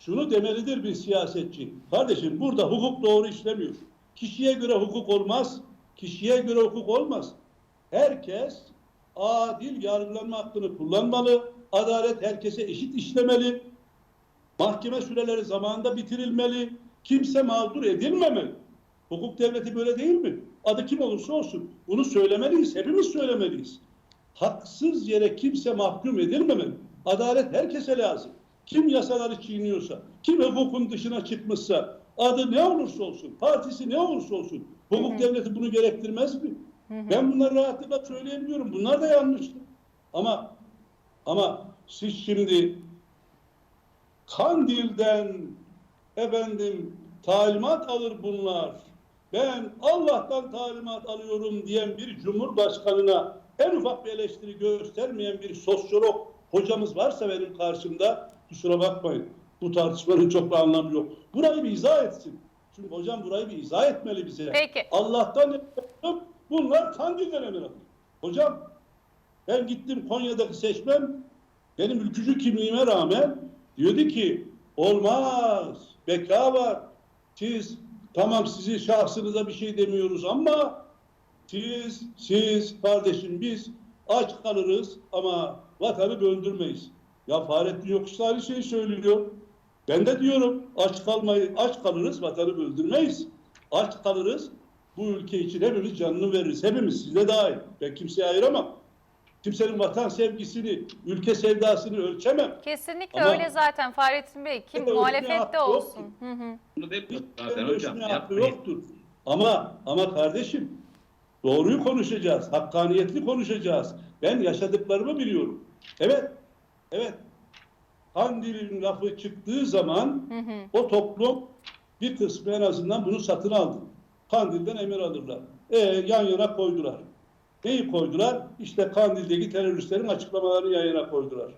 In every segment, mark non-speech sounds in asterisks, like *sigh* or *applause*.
şunu demelidir bir siyasetçi. Kardeşim burada hukuk doğru işlemiyor. Kişiye göre hukuk olmaz. Kişiye göre hukuk olmaz. Herkes adil yargılanma hakkını kullanmalı. Adalet herkese eşit işlemeli. Mahkeme süreleri zamanında bitirilmeli. Kimse mağdur edilmemeli. Hukuk devleti böyle değil mi? Adı kim olursa olsun. Bunu söylemeliyiz. Hepimiz söylemeliyiz. Haksız yere kimse mahkum edilmemeli. Adalet herkese lazım. Kim yasaları çiğniyorsa, kim hukukun dışına çıkmışsa, adı ne olursa olsun, partisi ne olursa olsun, hukuk devleti bunu gerektirmez mi? Ben bunları rahatlıkla söyleyebiliyorum. Bunlar da yanlıştır. Ama ama siz şimdi Kandil'den efendim talimat alır bunlar. Ben Allah'tan talimat alıyorum diyen bir cumhurbaşkanına en ufak bir eleştiri göstermeyen bir sosyolog hocamız varsa benim karşımda kusura bakmayın. Bu tartışmanın çok bir anlamı yok. Burayı bir izah etsin. Çünkü hocam burayı bir izah etmeli bize. Peki. Allah'tan yaptım. Bunlar Kandil'den emir alıyor. Hocam ben gittim Konya'daki seçmem benim ülkücü kimliğime rağmen diyordu ki olmaz beka var. Siz tamam sizi şahsınıza bir şey demiyoruz ama siz siz kardeşim biz aç kalırız ama vatanı böldürmeyiz. Ya Fahrettin Yokuşlu aynı şeyi söylüyor. Ben de diyorum aç kalmayı aç kalırız vatanı böldürmeyiz. Aç kalırız bu ülke için hepimiz canını veririz. Hepimiz siz de dahil. Ben kimseye ayıramam. Kimsenin vatan sevgisini, ülke sevdasını ölçemem. Kesinlikle Ama- öyle zaten Fahrettin Bey. Kim *laughs* muhalefette olsun. Hı hı. Bunu zaten hocam. ölçmeye hakkı yoktur. Ama ama kardeşim doğruyu konuşacağız. Hakkaniyetli konuşacağız. Ben yaşadıklarımı biliyorum. Evet. Evet. Kandil'in lafı çıktığı zaman Hı hı. o toplum bir kısmı en azından bunu satın aldı. Kandil'den emir alırlar. E, yan yana koydular. Neyi koydular? İşte Kandil'deki teröristlerin açıklamalarını yan yana koydular.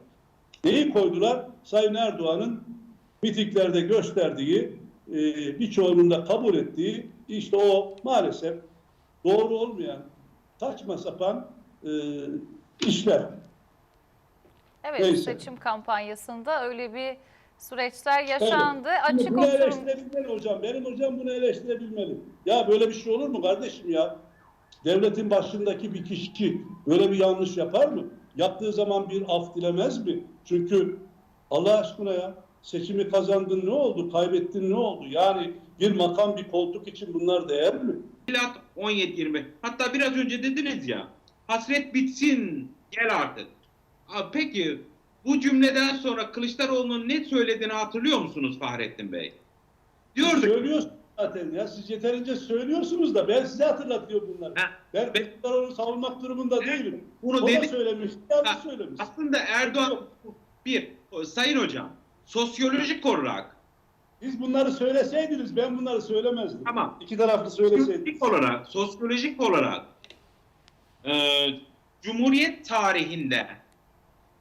Neyi koydular? Sayın Erdoğan'ın mitiklerde gösterdiği, e, birçoğunun da kabul ettiği, işte o maalesef doğru olmayan, saçma sapan e, işler. Evet Neyse. seçim kampanyasında öyle bir süreçler yaşandı. Açık Bunu oturum. eleştirebilmeli hocam. Benim hocam bunu eleştirebilmeli. Ya böyle bir şey olur mu kardeşim ya? Devletin başındaki bir kişi böyle bir yanlış yapar mı? Yaptığı zaman bir af dilemez mi? Çünkü Allah aşkına ya seçimi kazandın ne oldu? Kaybettin ne oldu? Yani bir makam bir koltuk için bunlar değer mi? Milat 17-20. Hatta biraz önce dediniz ya. Hasret bitsin. Gel artık. Peki bu cümleden sonra Kılıçdaroğlu'nun ne söylediğini hatırlıyor musunuz Fahrettin Bey? Diyordu Söylüyorsunuz zaten ya. Siz yeterince söylüyorsunuz da ben size hatırlatıyorum bunları. Ha, Ben ben- Kılıçdaroğlu'nu savunmak durumunda değilim. bunu O da dedi. söylemiş, yanlış söylemiş. Aslında Erdoğan bir Sayın Hocam sosyolojik olarak Siz bunları söyleseydiniz ben bunları söylemezdim. Tamam. İki taraflı söyleseydim. sosyolojik olarak sosyolojik olarak e, Cumhuriyet tarihinde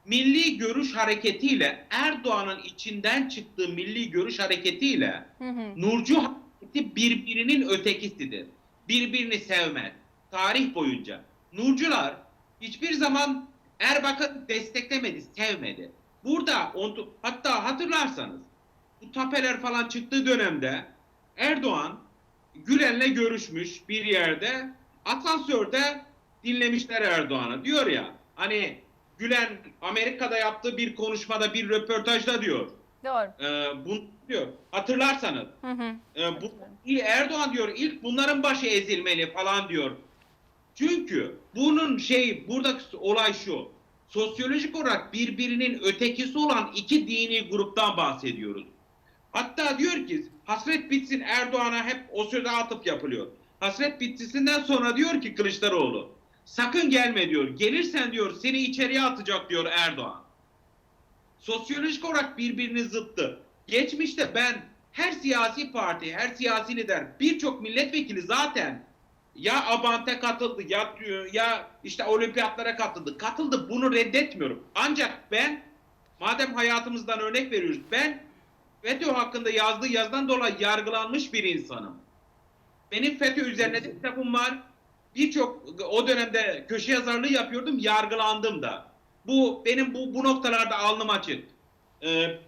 milli görüş hareketiyle Erdoğan'ın içinden çıktığı milli görüş hareketiyle Hı hı. Nurcu hareketi birbirinin ötekisidir. Birbirini sevmez. Tarih boyunca. Nurcular hiçbir zaman Erbakan'ı desteklemedi, sevmedi. Burada hatta hatırlarsanız bu tapeler falan çıktığı dönemde Erdoğan Gülen'le görüşmüş bir yerde asansörde dinlemişler Erdoğan'ı. Diyor ya hani Gülen Amerika'da yaptığı bir konuşmada bir röportajda diyor. Doğru. E, bunu diyor. Hatırlarsanız Hı hı. e, bu Erdoğan diyor ilk bunların başı ezilmeli falan diyor. Çünkü bunun şey buradaki olay şu. Sosyolojik olarak birbirinin ötekisi olan iki dini gruptan bahsediyoruz. Hatta diyor ki hasret bitsin Erdoğan'a hep o söze atıp yapılıyor. Hasret bittisinden sonra diyor ki Kılıçdaroğlu sakın gelme diyor. Gelirsen diyor seni içeriye atacak diyor Erdoğan. Sosyolojik olarak birbirini zıttı. Geçmişte ben her siyasi parti, her siyasi lider, birçok milletvekili zaten ya Abant'e katıldı ya ya işte olimpiyatlara katıldı. Katıldı bunu reddetmiyorum. Ancak ben madem hayatımızdan örnek veriyoruz ben FETÖ hakkında yazdığı yazdan dolayı yargılanmış bir insanım. Benim FETÖ üzerine de kitabım var. Birçok o dönemde köşe yazarlığı yapıyordum, yargılandım da. Bu benim bu bu noktalarda alnım açık. Ee,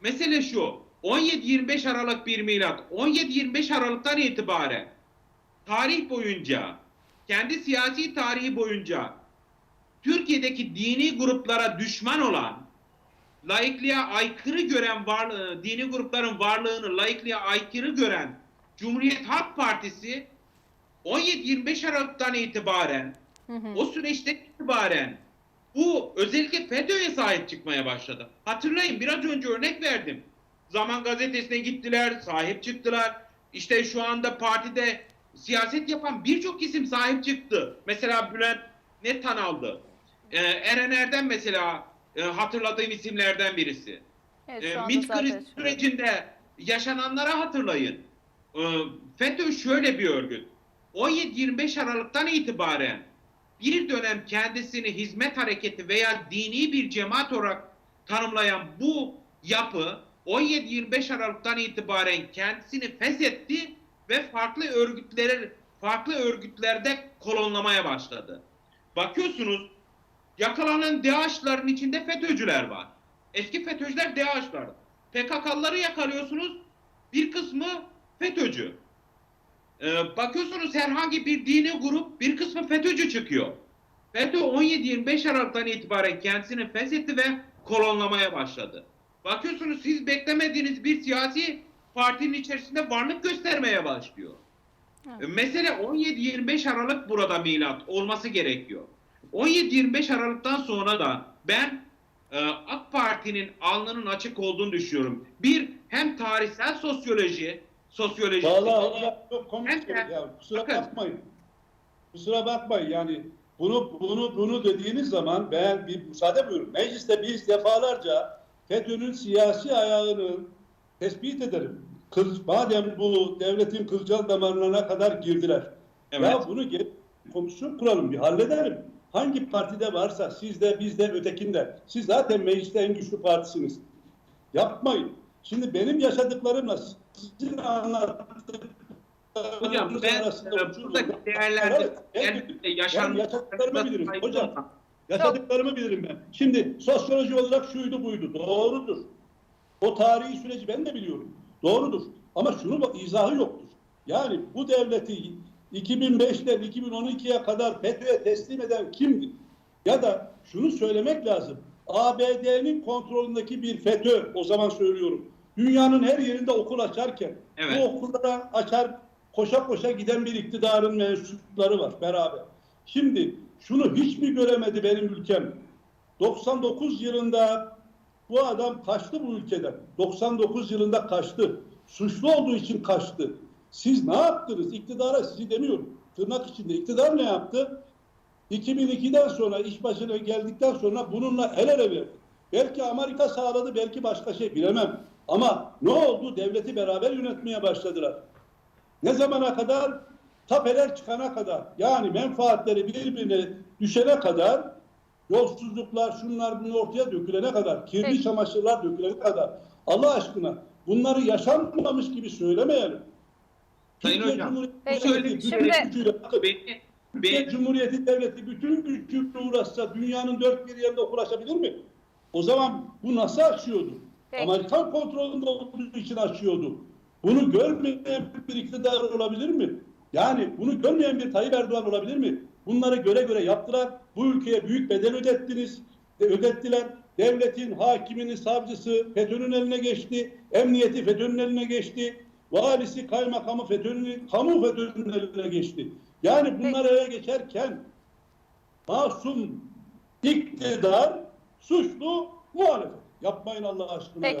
mesele şu. 17-25 Aralık bir milat. 17-25 Aralık'tan itibaren tarih boyunca, kendi siyasi tarihi boyunca Türkiye'deki dini gruplara düşman olan, laikliğe aykırı gören varlığı, dini grupların varlığını laikliğe aykırı gören Cumhuriyet Halk Partisi 17-25 Aralık'tan itibaren Hı hı. o süreçten itibaren bu özellikle FETÖ'ye sahip çıkmaya başladı. Hatırlayın biraz önce örnek verdim. Zaman gazetesine gittiler, sahip çıktılar. İşte şu anda partide siyaset yapan birçok isim sahip çıktı. Mesela Bülent Netan aldı. Ee, Eren Erdem mesela e, hatırladığım isimlerden birisi. Evet, E, MİT kriz sürecinde yaşananları hatırlayın. E, FETÖ şöyle bir örgüt. 17-25 Aralık'tan itibaren bir dönem kendisini hizmet hareketi veya dini bir cemaat olarak tanımlayan bu yapı 17-25 Aralık'tan itibaren kendisini feshetti ve farklı örgütleri farklı örgütlerde kolonlamaya başladı. Bakıyorsunuz yakalanan DAEŞ'ların içinde FETÖ'cüler var. Eski FETÖ'cüler DAEŞ'lar. PKK'ları yakalıyorsunuz. Bir kısmı FETÖ'cü. Ee, bakıyorsunuz herhangi bir dini grup bir kısmı FETÖ'cü çıkıyor. FETÖ 17-25 Aralık'tan itibaren kendisini feshetti ve kolonlamaya başladı. Bakıyorsunuz siz beklemediğiniz bir siyasi partinin içerisinde varlık göstermeye başlıyor. Evet. E, Mesele 17-25 Aralık burada milat olması gerekiyor. 17-25 Aralık'tan sonra da ben e, AK Parti'nin alnının açık olduğunu düşünüyorum. Bir hem tarihsel sosyoloji, sosyoloji Vallahi hocam çok komik Hem de- ya. Kusura Bakın. bakmayın. Kusura bakmayın yani bunu bunu bunu dediğiniz zaman ben bir müsaade buyurun. Mecliste biz defalarca FETÖ'nün siyasi ayağını tespit ederim. Kız, madem bu devletin kılcal damarlarına kadar girdiler. Evet. Ya bunu gelip komisyon kuralım bir halledelim. Hangi partide varsa sizde bizde ötekinde. Siz zaten mecliste en güçlü partisiniz. Yapmayın. Şimdi benim yaşadıklarımla sizin anlattıklarınız Hocam ben e, var. değerlerde Evet, elbette Ben yaşanmış yaşadıklarımı bilirim hocam. Yaşadıklarımı bilirim ben. Şimdi sosyoloji olarak şuydu buydu. Doğrudur. O tarihi süreci ben de biliyorum. Doğrudur. Ama şunu bak izahı yoktur. Yani bu devleti 2005'ten 2012'ye kadar FETÖ'ye teslim eden kimdi? Ya da şunu söylemek lazım. ABD'nin kontrolündeki bir FETÖ o zaman söylüyorum. Dünyanın her yerinde okul açarken Evet. bu okullara açar koşa koşa giden bir iktidarın mensupları var beraber. Şimdi şunu hiç mi göremedi benim ülkem? 99 yılında bu adam kaçtı bu ülkeden. 99 yılında kaçtı. Suçlu olduğu için kaçtı. Siz ne yaptınız? İktidara sizi demiyorum. Tırnak içinde. İktidar ne yaptı? 2002'den sonra iş başına geldikten sonra bununla el ele verdi. Belki Amerika sağladı, belki başka şey bilemem. Ama ne oldu? Devleti beraber yönetmeye başladılar. Ne zamana kadar? Tapeler çıkana kadar. Yani menfaatleri birbirine düşene kadar yolsuzluklar, şunlar bunlar ortaya dökülene kadar, kirli Peki. çamaşırlar dökülene kadar. Allah aşkına bunları yaşanmamış gibi söylemeyelim. Sayın Türkiye Hocam, Cumhuriyeti Peki, Devleti bütün şimdi- gücüyle- bakın, Beni, Türkiye Cumhuriyeti Devleti bütün gücüyle uğraşsa dünyanın dört bir yerinde ulaşabilir mi? O zaman bu nasıl açıyordu? Peki. Amerikan kontrolünde olduğu için açıyordu. Bunu görmeyen bir iktidar olabilir mi? Yani bunu görmeyen bir Tayyip Erdoğan olabilir mi? Bunları göre göre yaptılar. Bu ülkeye büyük bedel ödettiniz. e, Ödettiler. Devletin hakiminin, savcısı FETÖ'nün eline geçti. Emniyeti FETÖ'nün eline geçti. Valisi, kaymakamı FETÖ'nün, kamu FETÖ'nün eline geçti. Yani bunlar ele geçerken masum iktidar suçlu muhalefet. Yapmayın Allah aşkına Peki. ya.